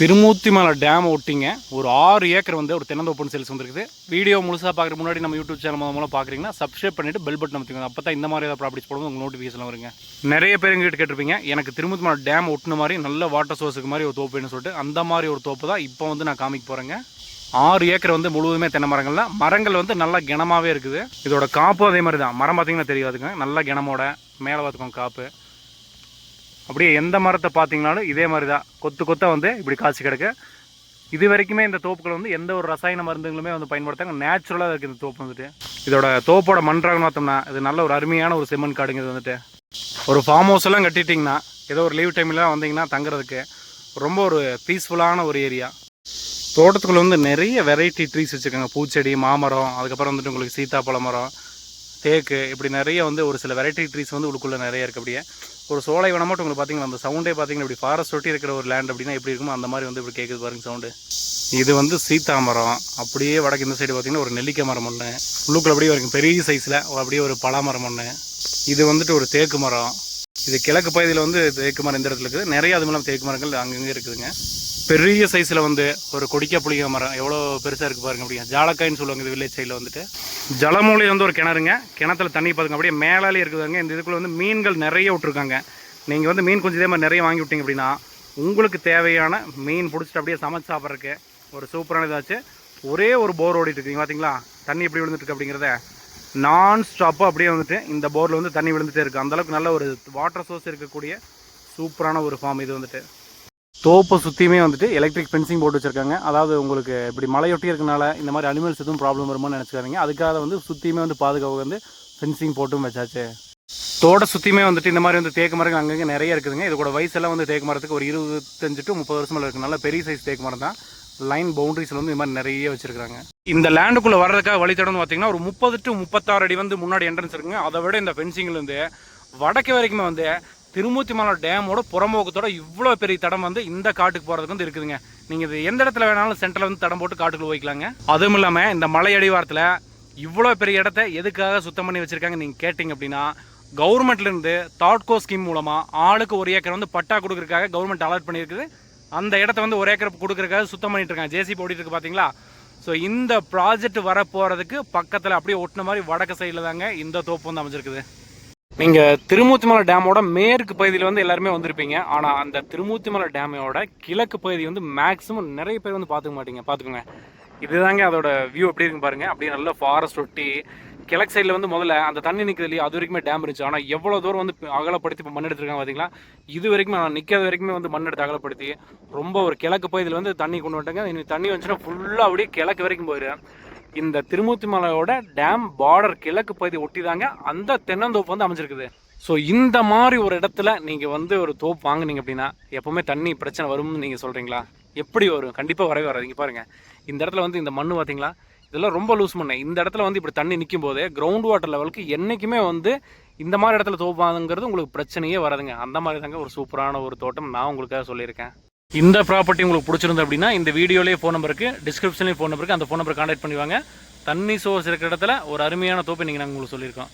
Thirumurthimalai dam ஒட்டிங்க. ஒரு ஆறு acre வந்து ஒரு தென்னந்தோப்புன்னு சேல்ஸ் வந்துருக்குது. வீடியோ முழுசாக பார்க்குற முன்னாடி நம்ம யூடியூப் சேனல் மூலம் பார்க்குறீங்கன்னா சப்ஸ்கிரைப் பண்ணிட்டு பெல் பட்டன் அமைத்துங்க அப்போ தான் இந்த மாதிரி ஏதாவது ப்ராப்பர்ட்டிஸ் போடும்போது உங்களுக்கு நோட்டிஃபிகேஷன் வருங்க. நிறைய பேர் எங்கிட்ட கேட்டிருப்பீங்க எனக்கு திருமூர்த்திமலை டேம் ஒட்டின மாதிரி நல்ல வாட்டர் சோர்ஸுக்கு மாதிரி ஒரு தோப்பு வேணும்னு சொல்லிட்டு. அந்த மாதிரி ஒரு தோப்பு தான் இப்போ வந்து நான் காமிக்க போகிறேங்க ஆறு ஏக்கர் வந்து முழுவதுமே தென்னை மரங்கள் தான் மரங்கள் வந்து நல்லா கிணமாகவே இருக்குது. இதோட காப்பும் அதே மாதிரி தான். மரம் பார்த்தீங்கன்னா தெரியாதுங்க. நல்ல கிணமோட மேலே பார்த்துக்கோங்க காப்பு. அப்படியே எந்த மரத்தை பார்த்தீங்கனாலும் இதே மாதிரி தான் கொத்து கொத்தாக வந்து இப்படி காய்ச்சி கிடக்கு. இது வரைக்குமே இந்த தோப்புகள் வந்து எந்த ஒரு ரசாயன மருந்துகளுமே வந்து பயன்படுத்தாங்க நேச்சுரலாக இருக்குது இந்த தோப்பு வந்துட்டு. இதோட தோப்போட மண்றாக பார்த்தோம்னா இது நல்ல ஒரு அருமையான ஒரு செம்மன் காடுங்க இது வந்துட்டு. ஒரு ஃபார்ம் ஹவுஸ் எல்லாம் கட்டிட்டிங்கன்னா ஏதோ ஒரு லீவ் டைம்லாம் வந்தீங்கன்னா தங்குறதுக்கு ரொம்ப ஒரு பீஸ்ஃபுல்லான ஒரு ஏரியா தோட்டத்துக்குள்ளே வந்து நிறைய வெரைட்டி ட்ரீஸ் வச்சுருக்காங்க. பூச்செடி மாமரம் அதுக்கப்புறம் வந்துட்டு உங்களுக்கு சீத்தாப்பழ மரம் தேக்கு இப்படி நிறைய வந்து ஒரு சில வெரைட்டி ட்ரீஸ் வந்து உள்ளுக்குள்ளே நிறைய இருக்குது அப்படியே ஒரு சோலை வனம் மட்டும் உங்களுக்கு பார்த்தீங்கன்னா அந்த சவுண்டே பார்த்தீங்கன்னா இப்படி ஃபாரஸ்ட் ஒட்டி இருக்கிற ஒரு லேண்ட் அப்படின்னா எப்படி இருக்குமோ அந்த மாதிரி வந்து இப்படி கேட்குது பாருங்க சவுண்டு இது வந்து சீத்தா மரம் அப்படியே வடக்கு இந்த சைடு பார்த்தீங்கன்னா ஒரு நெல்லிக்காய் மரம் ஒன்று உள்ளுக்குள்ள அப்படியே வரைக்கும் பெரிய சைஸில் அப்படியே ஒரு பலா மரம் ஒன்று இது வந்துட்டு ஒரு தேக்கு மரம். இது கிழக்கு பகுதியில் வந்து தேக்கு மரம் இந்த இடத்துல இருக்குது. நிறைய அது மூலம் தேக்கு மரங்கள் அங்கங்கே இருக்குதுங்க. பெரிய சைஸில் வந்து ஒரு கொடிக்கா புளிய மரம் எவ்வளோ பெருசாக இருக்குது பாருங்க அப்படியே. ஜாலக்காயின்னு சொல்லுவாங்க இது வில்லேஜ் சைடில் வந்துட்டு. ஜலமூலி வந்து ஒரு கிணறுங்க. கிணத்துல தண்ணி பார்த்துங்க அப்படியே மேலாலே இருக்குதுங்க. இந்த இதுக்குள்ளே வந்து மீன்கள் நிறைய விட்ருக்காங்க நீங்கள் வந்து மீன் கொஞ்சம் இதே மாதிரி நிறைய வாங்கி விட்டீங்க அப்படின்னா உங்களுக்கு தேவையான மீன் பிடிச்சிட்டு அப்படியே சமைச்சு சாப்பிட்றதுக்கு ஒரு சூப்பரான இதாச்சு. ஒரே ஒரு போர் ஓடிட்டு இருக்குங்க பார்த்தீங்களா தண்ணி எப்படி விழுந்துட்டு இருக்கு அப்படிங்கிறத நான் ஸ்டாப்பாக அப்படியே வந்துட்டு இந்த போரில் வந்து தண்ணி விழுந்துட்டே இருக்குது அந்தளவுக்கு நல்ல ஒரு வாட்டர் சோர்ஸ் இருக்கக்கூடிய சூப்பரான ஒரு ஃபார்ம் இது வந்துட்டு. தோப்பை சுற்றியுமே வந்துட்டு எலக்ட்ரிக் ஃபென்சிங் போட்டு வச்சுருக்காங்க. அதாவது உங்களுக்கு இப்படி மலையொட்டி இருக்கனால இந்த மாதிரி அனிமல்ஸ் எதுவும் ப்ராப்ளம் வருமான்னு நினச்சிக்காதீங்க. அதுக்காக வந்து சுற்றியுமே வந்து பாதுகாப்பு வந்து ஃபென்சிங் போட்டும் வச்சாச்சு. தோட சுற்றியுமே வந்துட்டு இந்த மாதிரி வந்து தேக்கு மரங்கள் அங்கங்கே நிறைய இருக்குதுங்க. இதோட வயசெல்லாம் வந்து தேக்கு மரத்துக்கு ஒரு இருபத்தஞ்சு டு முப்பது வருஷம் மேலே இருக்குது நல்ல பெரிய சைஸ் தேக்கு மரம் தான். லைன் பவுண்டரிஸில் வந்து இந்த மாதிரி நிறைய வச்சிருக்காங்க இந்த லேண்டுக்குள்ளே வர்றதுக்காக வழித்தடம்னு பார்த்தீங்கன்னா ஒரு முப்பது டு முப்பத்தாறு அடி வந்து முன்னாடி என்ட்ரன்ஸ் இருக்குங்க. அதை விட இந்த ஃபென்சிங்லேருந்து வடக்கு வரைக்குமே வந்து திருமூர்த்தி மலை டேமோட புறம்போக்கத்தோட இவ்வளோ பெரிய தடம் வந்து இந்த காட்டுக்கு போகிறதுக்கு வந்து இருக்குதுங்க. நீங்கள் இது எந்த இடத்துல வேணாலும் சென்டரில் வந்து தடம் போட்டு காட்டுக்குள்ள போய்க்கலாங்க. அதுவும் இல்லாமல் இந்த மலை அடிவாரத்தில் இவ்வளோ பெரிய இடத்த எதுக்காக சுத்தம் பண்ணி வச்சுருக்காங்க நீங்கள் கேட்டிங்க அப்படின்னா கவர்மெண்ட்லேருந்து தாட்கோ ஸ்கீம் மூலமாக ஆளுக்கு ஒரு ஏக்கர் வந்து பட்டா கொடுக்குறதுக்காக கவர்மெண்ட் அலாட் பண்ணியிருக்குது. அந்த இடத்த வந்து ஒரு ஏக்கர் கொடுக்குறக்காக சுத்தம் பண்ணிட்டு இருக்காங்க. ஜேசிபி ஓடிட்டு இருக்கு பார்த்தீங்களா ஸோ இந்த ப்ராஜெக்ட் வர போகிறதுக்கு பக்கத்தில் அப்படியே ஒட்டின மாதிரி வடக்கு சைடில் தாங்க இந்த தோப்பு வந்து அமைஞ்சிருக்குது. நீங்கள் திருமூர்த்திமலை டேமோட மேற்கு பகுதியில் வந்து எல்லாருமே வந்திருப்பீங்க. ஆனால் அந்த திருமூர்த்திமலை டேமோட கிழக்கு பகுதி வந்து மேக்ஸிமம் நிறைய பேர் வந்து பார்த்துக்க மாட்டீங்க. பார்த்துக்கோங்க. இதுதாங்க அதோட வியூ எப்படி இருக்குன்னு பாருங்கள் அப்படியே நல்ல ஃபாரஸ்ட் ஒட்டி கிழக்கு சைடில் வந்து முதல்ல அந்த தண்ணி நிற்கிறது இல்லையா அது வரைக்குமே டேம் இருந்துச்சு. ஆனால் எவ்வளோ தூரம் வந்து அகலப்படுத்தி இப்போ மண் எடுத்துருக்காங்க பார்த்தீங்களா இது வரைக்கும் நான் நிற்காத வரைக்குமே வந்து மண் எடுத்து அகலப்படுத்தி ரொம்ப ஒரு கிழக்கு பகுதியில் வந்து தண்ணி கொண்டு வந்துட்டாங்க. இனி தண்ணி வந்துச்சுன்னா ஃபுல்லாக அப்படியே கிழக்கு வரைக்கும் போயிடுறேன் இந்த திருமூர்த்தி மலையோட டேம் பார்டர் கிழக்கு பகுதி ஒட்டி தாங்க அந்த தென்னந்தோப்பு வந்து அமைஞ்சிருக்குது. ஸோ இந்த மாதிரி ஒரு இடத்துல நீங்கள் வந்து ஒரு தோப்பு வாங்குனீங்க அப்படின்னா எப்போவுமே தண்ணி பிரச்சனை வரும்னு நீங்கள் சொல்கிறீங்களா எப்படி வரும்? கண்டிப்பாக வரவே வராது. இங்கே பாருங்கள் இந்த இடத்துல வந்து இந்த மண் பார்த்தீங்களா இதெல்லாம் ரொம்ப லூஸ் பண்ணேன் இந்த இடத்துல வந்து இப்படி தண்ணி நிற்கும் போதே கிரவுண்ட் வாட்டர் லெவலுக்கு என்றைக்குமே வந்து இந்த மாதிரி இடத்துல தோப்பாதுங்கிறது உங்களுக்கு பிரச்சனையே வராதுங்க. அந்த மாதிரி தாங்க ஒரு சூப்பரான ஒரு தோட்டம் நான் உங்களுக்காக சொல்லியிருக்கேன். இந்த ப்ராப்பர்ட்டி உங்களுக்கு பிடிச்சிருந்து அப்படின்னா இந்த வீடியோலேயே ஃபோன் நம்பருக்கு டிஸ்கிரிப்ஷன்லேயும் ஃபோன் நம்பருக்கு அந்த ஃபோன் நம்பர் கான்டாக்ட் பண்ணுவாங்க. தண்ணி சோர்ஸ் இருக்கிற இடத்துல ஒரு அருமையான தோப்பை நீங்கள் நாங்கள் உங்களுக்கு சொல்லியிருக்கோம்.